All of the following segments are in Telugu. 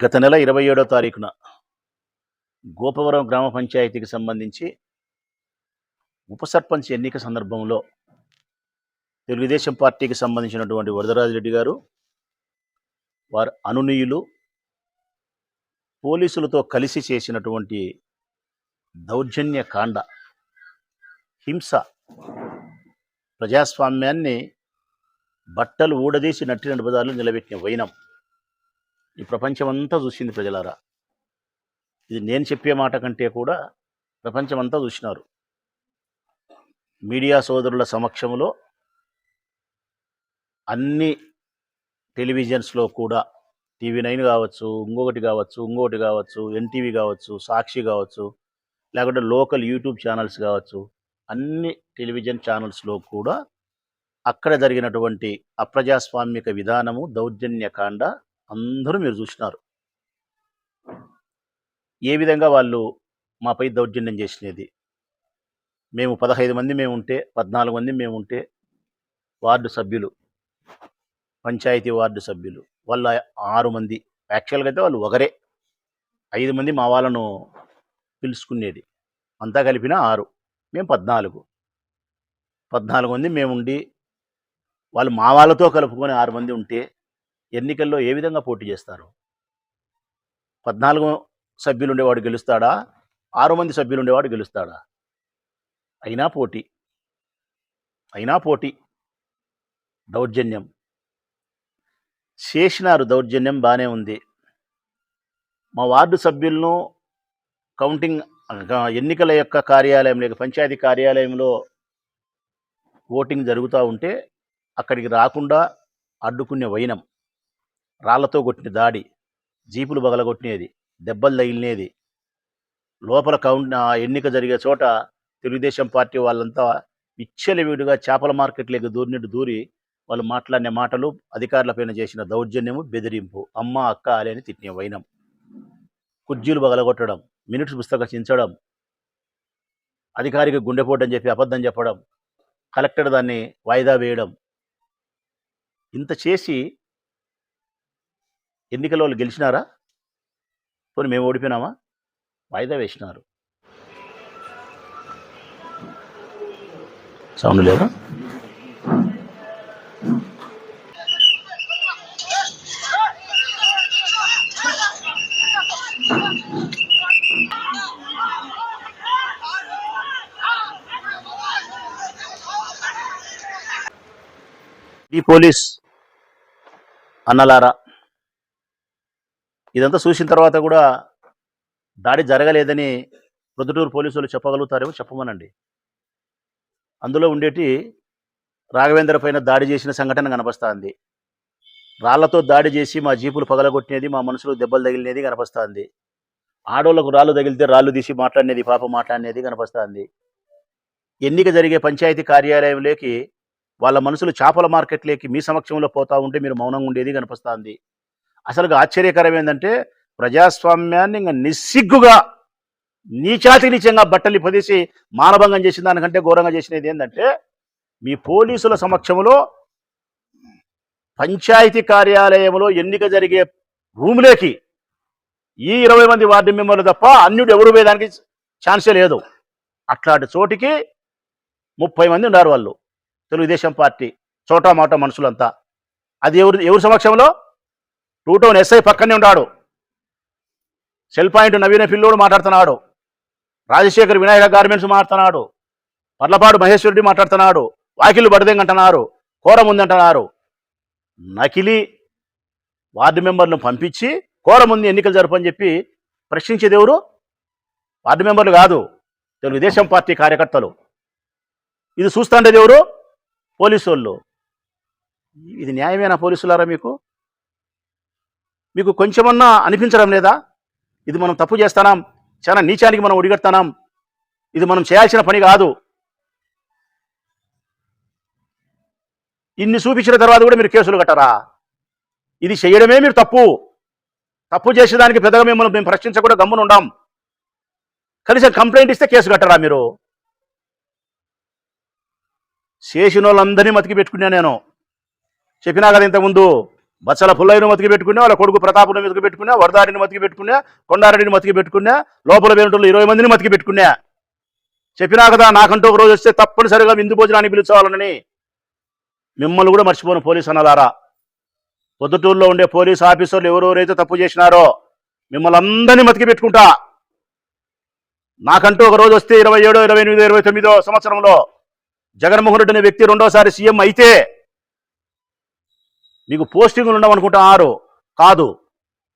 గత నెల ఇరవై ఏడో తారీఖున గోపవరం గ్రామ పంచాయతీకి సంబంధించి ఉప సర్పంచ్ ఎన్నిక సందర్భంలో తెలుగుదేశం పార్టీకి సంబంధించినటువంటి వరదరాజిరెడ్డి గారు వారు అనునీయులు పోలీసులతో కలిసి చేసినటువంటి దౌర్జన్య కాండ హింస ప్రజాస్వామ్యాన్ని బట్టలు ఊడదీసి నట్టిన పదాలు నిలబెట్టిన వైనం ఈ ప్రపంచమంతా చూసింది ప్రజలారా. ఇది నేను చెప్పే మాట కంటే కూడా ప్రపంచమంతా చూసినారు. మీడియా సోదరుల సమక్షంలో అన్ని టెలివిజన్స్లో కూడా టీవీ నైన్ కావచ్చు ఇంకొకటి కావచ్చు ఇంకొకటి కావచ్చు ఎన్టీవీ కావచ్చు సాక్షి కావచ్చు లేకుంటే లోకల్ యూట్యూబ్ ఛానల్స్ కావచ్చు అన్ని టెలివిజన్ ఛానల్స్లో కూడా అక్కడ జరిగినటువంటి అప్రజాస్వామిక విధానము దౌర్జన్యకాండ అందరూ మీరు చూసినారు. ఏ విధంగా వాళ్ళు మాపై దౌర్జన్యం చేసినది? మేము పదహైదు మంది మేము ఉంటే పద్నాలుగు మంది మేము ఉంటే వార్డు సభ్యులు పంచాయతీ వార్డు సభ్యులు వాళ్ళ ఆరు మంది. యాక్చువల్గా అయితే వాళ్ళు ఒకరే. ఐదు మంది మా వాళ్ళను పిలుచుకునేది. అంతా కలిపిన ఆరు మేము పద్నాలుగు. పద్నాలుగు మంది మేము ఉండి వాళ్ళు మా వాళ్ళతో కలుపుకొని ఆరు మంది ఉంటే ఎన్నికల్లో ఏ విధంగా పోటీ చేస్తారు? పద్నాలుగు సభ్యులు ఉండేవాడు గెలుస్తాడా? ఆరు మంది సభ్యులు ఉండేవాడు గెలుస్తాడా? అయినా పోటీ. అయినా పోటీ. దౌర్జన్యం. చేసినారు దౌర్జన్యం బాగానే ఉంది. మా వార్డు సభ్యులను కౌంటింగ్ ఎన్నికల యొక్క కార్యాలయం లేక పంచాయతీ కార్యాలయంలో ఓటింగ్ జరుగుతూ ఉంటే అక్కడికి రాకుండా అడ్డుకునే వైనం. రాళ్ళతో కొట్టిన దాడి జీపులు బగలగొట్టినది దెబ్బలు తగిలినేది. లోపల కౌంట్ ఆ ఎన్నిక జరిగే చోట తెలుగుదేశం పార్టీ వాళ్ళంతా విచ్చలవిడిగా చేపల మార్కెట్లోకి దూరినట్టు దూరి వాళ్ళు మాట్లాడిన మాటలు అధికారులపైన చేసిన దౌర్జన్యము బెదిరింపు అమ్మ అక్క అలే అని తిట్టిన వైనం. కుర్జీలు బగలగొట్టడం మినిట్స్ పుస్తకం చించడం అధికారికి గుండెపోటని చెప్పి అబద్ధం చెప్పడం కలెక్టర్ దాన్ని వాయిదా వేయడం ఇంత చేసి ఎన్నికల వాళ్ళు గెలిచినారా? పోనీ మేము ఓడిపోయినామా? వాయిదా వేసినారు. సౌండ్ లేదా? ఈ పోలీస్ అన్నలారా ఇదంతా చూసిన తర్వాత కూడా దాడి జరగలేదని ప్రొద్దుటూరు పోలీసులు చెప్పగలుగుతారేమో చెప్పమనండి. అందులో ఉండేటి రాఘవేంద్ర పైన దాడి చేసిన సంఘటన కనపస్తుంది. రాళ్ళతో దాడి చేసి మా జీపులు పగలగొట్టినది మా మనసులో దెబ్బలు తగిలినది కనపస్తుంది. ఆడోళ్ళకు రాళ్ళు తగిలితే రాళ్ళు తీసి మాట్లాడినది పాప మాట్లాడినది కనపస్తుంది. ఎన్నిక జరిగే పంచాయతీ కార్యాలయంలోకి వాళ్ళ మనుషులు చేపల మార్కెట్లోకి మీ సమక్షంలో పోతా ఉంటే మీరు మౌనంగా ఉండేది కనిపిస్తుంది. అసలు ఆశ్చర్యకరం ఏంటంటే ప్రజాస్వామ్యాన్ని ఇంకా నిస్సిగ్గుగా నీచాతి నీచంగా బట్టలు పొదిసి మానభంగం చేసిన దానికంటే ఘోరంగా చేసినది ఏంటంటే మీ పోలీసుల సమక్షంలో పంచాయతీ కార్యాలయంలో ఎన్నిక జరిగే రూములోకి ఈ ఇరవై మంది వార్డు మెంబర్లు తప్ప అన్యుడు ఎవరు పోయేదానికి ఛాన్సే లేదు. అట్లాంటి చోటికి ముప్పై మంది ఉన్నారు వాళ్ళు. తెలుగుదేశం పార్టీ చోటా మాట మనుషులంతా. అది ఎవరు ఎవరి సమక్షంలో? టూ టౌన్ ఎస్ఐ పక్కనే ఉన్నాడు. సెల్ పాయింట్ నవీన పిల్లోడు మాట్లాడుతున్నాడు. రాజశేఖర్ వినాయక గార్మెంట్స్ మాట్లాడుతున్నాడు. పర్లపాడు మహేశ్వరుడి మాట్లాడుతున్నాడు. వాకిలు బడదెంగ్ అంటున్నారు? కోరం ఉందంటున్నారు నకిలీ వార్డు మెంబర్లను పంపించి కోరం ఉంది ఎన్నికలు జరపని చెప్పి ప్రశ్నించేది ఎవరు? వార్డు మెంబర్లు కాదు. తెలుగుదేశం పార్టీ కార్యకర్తలు. ఇది చూస్తుండేది ఎవరు? పోలీసు వాళ్ళు ఇది న్యాయమేనా పోలీసులారా మీకు? మీకు కొంచెమన్నా అనిపించడం లేదా? ఇది మనం తప్పు చేస్తానాం. చాలా నీచానికి మనం ఒడిగడతానాం. ఇది మనం చేయాల్సిన పని కాదు. ఇన్ని చూపించిన తర్వాత కూడా మీరు కేసులు కట్టరా? ఇది చేయడమే మీరు తప్పు. తప్పు చేసేదానికి పెద్దగా మిమ్మల్ని మేము ప్రశ్నించకుండా గమ్మున ఉండాం. కనీసం కంప్లైంట్ ఇస్తే కేసు కట్టరా మీరు? చేసిన వాళ్ళందరినీ మతికి పెట్టుకున్నా నేను. చెప్పినా కదా ఇంతకుముందు? బచ్చల పుల్లయ్యను మతికి పెట్టుకున్నా వాళ్ళ కొడుకు ప్రతాపుని మతికి పెట్టుకున్నా వరదాడిని మతికి పెట్టుకున్నా కొండారెడ్డిని మతికి పెట్టుకున్నా లోపల వేరుటోళ్ళు ఇరవై మందిని మతికి పెట్టుకున్నా చెప్పినా కదా నాకంటూ ఒక రోజు వస్తే తప్పనిసరిగా విందు భోజనానికి పిలుచోవాలని మిమ్మల్ని కూడా మర్చిపోను పోలీస్ అన్నదారా పొద్దుటూరులో ఉండే పోలీస్ ఆఫీసర్లు ఎవరెవరైతే తప్పు చేసినారో మిమ్మల్ని అందరినీ మతికి పెట్టుకుంటా. నాకంటూ ఒక రోజు వస్తే ఇరవై ఏడో ఇరవై ఎనిమిదో ఇరవై తొమ్మిదో సంవత్సరంలో జగన్మోహన్ రెడ్డి అనే వ్యక్తి రెండోసారి సీఎం అయితే నీకు పోస్టింగ్లు ఉండవనుకుంటున్నారు కాదు.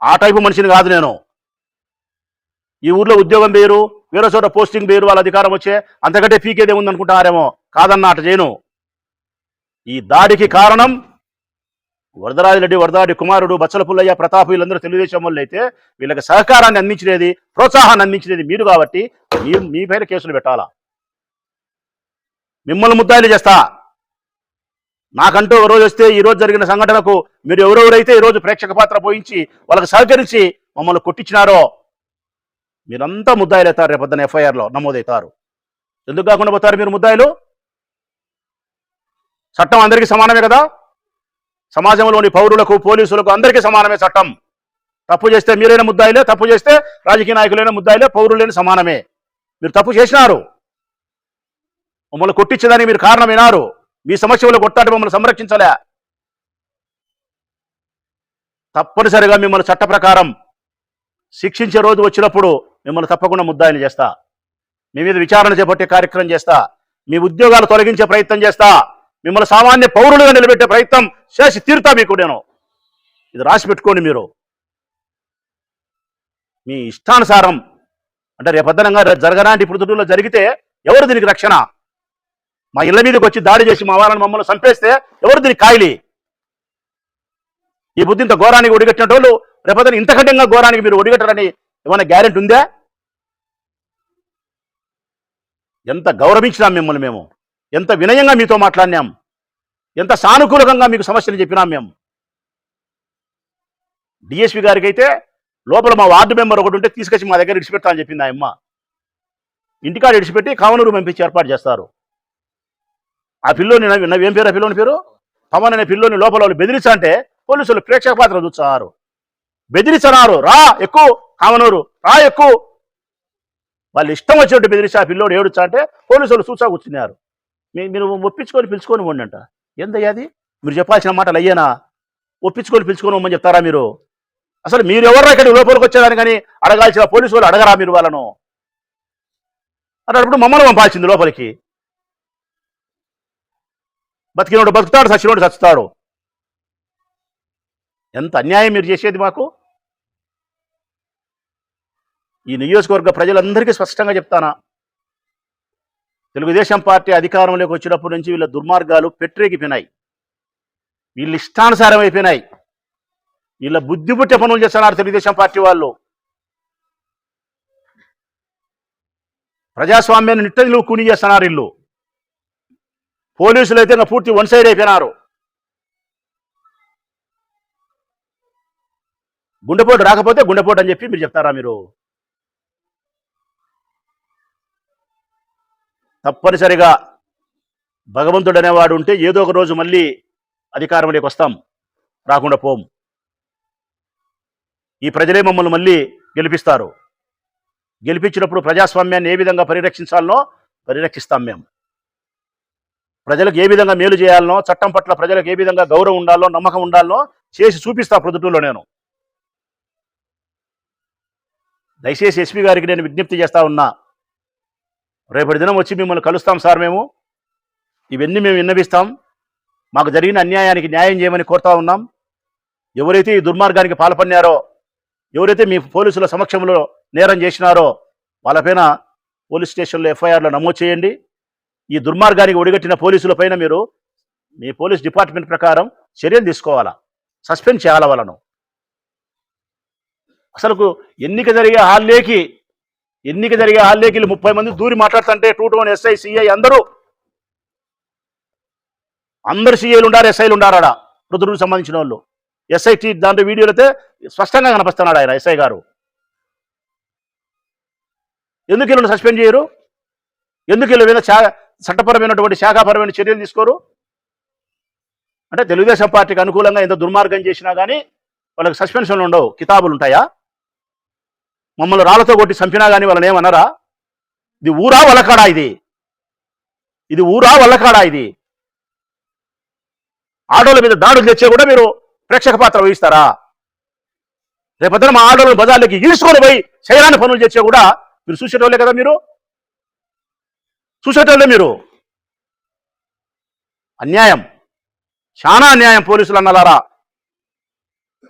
ఆ టైపు మనిషిని కాదు నేను. ఈ ఊర్లో ఉద్యోగం వేరు వేరే చోట పోస్టింగ్ వేరు వాళ్ళ అధికారం వచ్చే అంతకంటే పీకేదే ఉందనుకుంటున్నారేమో కాదన్న అట చేయను. ఈ దాడికి కారణం వరదరాజిరెడ్డి వరదాడి కుమారుడు బచ్చల పుల్లయ్య ప్రతాప్ వీళ్ళందరూ తెలుగుదేశం వాళ్ళు అయితే వీళ్ళకి సహకారాన్ని అందించినది ప్రోత్సాహాన్ని అందించినది మీరు కాబట్టి మీ మీ పైన కేసులు పెట్టాలా? మిమ్మల్ని ముద్దాయిలు చేస్తా. నాకంటూ ఒక రోజు వస్తే ఈ రోజు జరిగిన సంఘటనకు మీరు ఎవరెవరైతే ఈ రోజు ప్రేక్షక పాత్ర పోయించి వాళ్ళకి సహకరించి మమ్మల్ని కొట్టించినారో మీరంతా ముద్దాయిలు అవుతారు రేపొద్దున ఎఫ్ఐఆర్లో నమోదవుతారు. ఎందుకు కాకుండా పోతారు మీరు ముద్దాయిలు? చట్టం అందరికీ సమానమే కదా? సమాజంలోని పౌరులకు పోలీసులకు అందరికీ సమానమే చట్టం. తప్పు చేస్తే మీరైన ముద్దాయిలే తప్పు చేస్తే రాజకీయ నాయకులైన ముద్దాయిలే పౌరులైన సమానమే. మీరు తప్పు చేసినారు. మమ్మల్ని కొట్టించడానికి మీరు కారణమైనారు. మీ సమస్యలు కొట్టాడు మమ్మల్ని సంరక్షించలే. తప్పనిసరిగా మిమ్మల్ని చట్ట ప్రకారం శిక్షించే రోజు వచ్చినప్పుడు మిమ్మల్ని తప్పకుండా ముద్దాయిని చేస్తా. మీ మీద విచారణ చేపట్టే కార్యక్రమం చేస్తా. మీ ఉద్యోగాలు తొలగించే ప్రయత్నం చేస్తా. మిమ్మల్ని సామాన్య పౌరులుగా నిలబెట్టే ప్రయత్నం చేసి తీరుతా మీకు నేను. ఇది రాసి పెట్టుకోండి మీరు. మీ ఇష్టానుసారం అంటే రేపద్దనంగా జరగడానికి ఇప్పుడు జరిగితే ఎవరు దీనికి రక్షణ? మా ఇళ్ళ మీదకి వచ్చి దాడి చేసి మా వాళ్ళని మమ్మల్ని చంపేస్తే ఎవరు దీనికి కాయలి ఈ బుద్ధి ఇంత ఘోరానికి ఒడిగట్టిన వాళ్ళు రేపొద్దున ఇంతకంటే ఘోరానికి మీరు ఒడిగట్టరని ఏమైనా గ్యారెంటీ ఉందా? ఎంత గౌరవించినాం మిమ్మల్ని మేము. ఎంత వినయంగా మీతో మాట్లాడినాం. ఎంత సానుకూలంగా మీకు సమస్యలు చెప్పినాం మేము. డిఎస్పి గారికి అయితే లోపల మా వార్డు మెంబర్ ఒకటి ఉంటే తీసుకొచ్చి మా దగ్గర ఇడిచిపెడతా అని చెప్పింది ఆ అమ్మ ఇంటికాడ ఇడిచిపెట్టి కామనూరు పంపించి ఏర్పాటు చేస్తారు. ఆ పిల్లోని నవ్వేం పేరు ఆ పిల్లోని పేరు? పవన్ అనే పిల్లోని లోపల వాళ్ళు బెదిరించా అంటే పోలీసులు ప్రేక్షక పాత్ర చూస్తున్నారు బెదిరించన్నారు రా ఎక్కువ కామనూరు. రా ఎక్కువ వాళ్ళు ఇష్టం వచ్చినట్టు బెదిరించి ఆ పిల్లోడు ఏడుచా అంటే పోలీసులు చూసా కూర్చున్నారు. మీరు ఒప్పించుకొని పిలుచుకొని పోండి అంట ఏందయ్యా అది? మీరు చెప్పాల్సిన మాటలు అయ్యేనా? ఒప్పించుకొని పిలుచుకొని పోమని చెప్తారా మీరు? అసలు మీరు ఎవరు ఇక్కడ లోపలికి వచ్చేదాన్ని కానీ అడగాల్సిన పోలీసు వాళ్ళు అడగరా మీరు వాళ్ళను? అన్నప్పుడు మమ్మల్ని పంపాల్సింది లోపలికి. బతికినోడు బతుకుతాడు సచినోడు చచ్చుతాడు. ఎంత అన్యాయం మీరు చేసేది మాకు? ఈ నియోజకవర్గ ప్రజలందరికీ స్పష్టంగా చెప్తానా? తెలుగుదేశం పార్టీ అధికారంలోకి వచ్చినప్పటి నుంచి వీళ్ళ దుర్మార్గాలు పెట్టరేగిపోయినాయి వీళ్ళు ఇష్టానుసారం అయిపోయినాయి. వీళ్ళ బుద్ధి పుట్టే పనులు చేస్తున్నారు తెలుగుదేశం పార్టీ వాళ్ళు. ప్రజాస్వామ్యాన్ని నిట్టదిలో కూని చేస్తున్నారు వీళ్ళు. పోలీసులు అయితే నా పూర్తి వన్ సైడ్ అయిపోయినారు. గుండెపోటు రాకపోతే గుండెపోటు అని చెప్పి మీరు చెప్తారా మీరు? తప్పనిసరిగా భగవంతుడు అనేవాడు ఉంటే ఏదో ఒక రోజు మళ్ళీ అధికారంలోకి వస్తాం. రాకుండా పోం. ఈ ప్రజలే మమ్మల్ని మళ్ళీ గెలిపిస్తారు. గెలిపించినప్పుడు ప్రజాస్వామ్యాన్ని ఏ విధంగా పరిరక్షించాలనో పరిరక్షిస్తాం మేము. ప్రజలకు ఏ విధంగా మేలు చేయాలనో చట్టం పట్ల ప్రజలకు ఏ విధంగా గౌరవం ఉండాలో నమ్మకం ఉండాలో చేసి చూపిస్తా ప్రొద్దుటూరులో నేను. దయచేసి ఎస్పీ గారికి నేను విజ్ఞప్తి చేస్తా ఉన్నా. రేపటి దినం వచ్చి మిమ్మల్ని కలుస్తాం సార్ మేము. ఇవన్నీ మేము విన్నవిస్తాం. మాకు జరిగిన అన్యాయానికి న్యాయం చేయమని కోరుతా ఉన్నాం. ఎవరైతే ఈ దుర్మార్గానికి పాల్పడినారో ఎవరైతే మీ పోలీసుల సమక్షంలో నేరం చేసినారో వాళ్ళపైన పోలీస్ స్టేషన్లో ఎఫ్ఐఆర్లో నమోదు చేయండి. ఈ దుర్మార్గానికి ఒడిగట్టిన పోలీసుల పైన మీరు మీ పోలీస్ డిపార్ట్మెంట్ ప్రకారం చర్యలు తీసుకోవాలా? సస్పెండ్ చేయాల వాళ్ళను? అసలు ఎన్నిక జరిగే హాల్లేకి ఎన్నిక జరిగే హాల్లేకి ముప్పై మంది దూరి మాట్లాడుతుంటే టూ టూ ఎస్ఐ సిఐ అందరూ అందరు సీఐలు ఉండారు ఎస్ఐలు ఉండారాడ? రుద్రుడికి సంబంధించిన వాళ్ళు. ఎస్ఐటి దాంట్లో వీడియోలు అయితే స్పష్టంగా కనిపిస్తున్నాడు ఆయన ఎస్ఐ గారు. ఎందుకు వీళ్ళని సస్పెండ్ చేయరు? ఎందుకు వీళ్ళ మీద చట్టపరమైనటువంటి శాఖాపరమైన చర్యలు తీసుకోరు. అంటే తెలుగుదేశం పార్టీకి అనుకూలంగా ఎంత దుర్మార్గం చేసినా కానీ వాళ్ళకి సస్పెన్షన్లు ఉండవు. కితాబులు ఉంటాయా? మమ్మల్ని రాళ్ళతో కొట్టి చంపినా కానీ వాళ్ళని ఏమన్నారా ఇది ఊరా వలకాడా ఇది? ఇది ఊరా వల్లకాడా ఇది? ఆటోల మీద దాడులు తెచ్చే కూడా మీరు ప్రేక్షక పాత్ర వహిస్తారా? రేపొద్దున మా ఆటోలను బజార్లకి ఈడ్చుకొని పోయి చేయరాని పనులు చేసే కూడా మీరు చూసేటోళ్ళే కదా మీరు? చూసేటోళ్ళే మీరు. అన్యాయం. చాలా అన్యాయం పోలీసులు అన్నలారా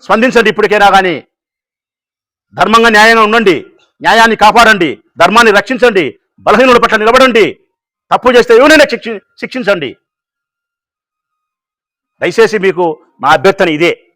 స్పందించండి ఇప్పటికైనా కానీ ధర్మంగా న్యాయంగా ఉండండి. న్యాయాన్ని కాపాడండి. ధర్మాన్ని రక్షించండి. బలహీనుల పట్ల నిలబడండి. తప్పు చేస్తే ఎవరైనా శిక్షించండి. దయచేసి మీకు నా అభ్యర్థన ఇదే.